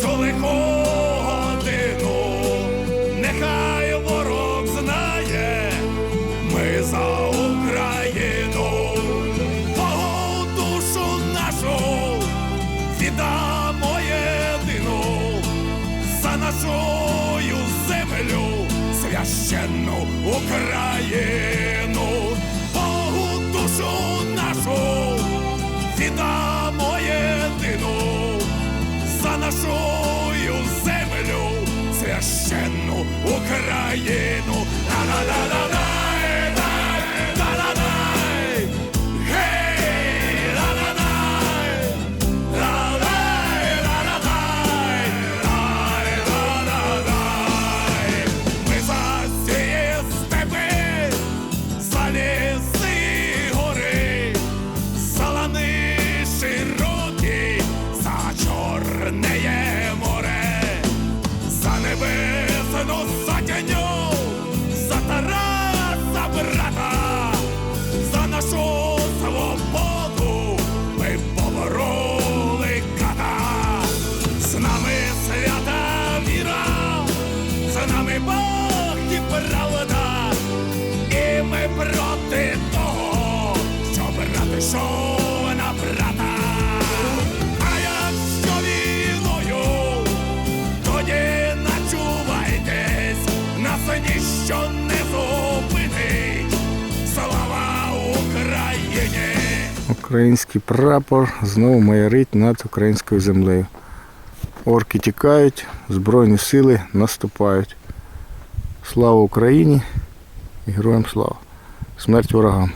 цю лиху годину. Нехай ворог знає, ми за Україну. Богу душу нашу віддамо єдину за нашу землю, священну Україну, Богу душу нашу віддамо ла-ла-дай. Ми за ці степи, за гори, за широкі, за чорне море, за небесну свята віра, з нами Бог і правда, і ми проти того, що брат ішов на брата. А якщо війною, тоді начувайтесь, нас ніщо не зупинить. Слава Україні! Український прапор знову майорить над українською землею. Орки тікають, Збройні сили наступають. Слава Україні і героям слава! Смерть ворогам!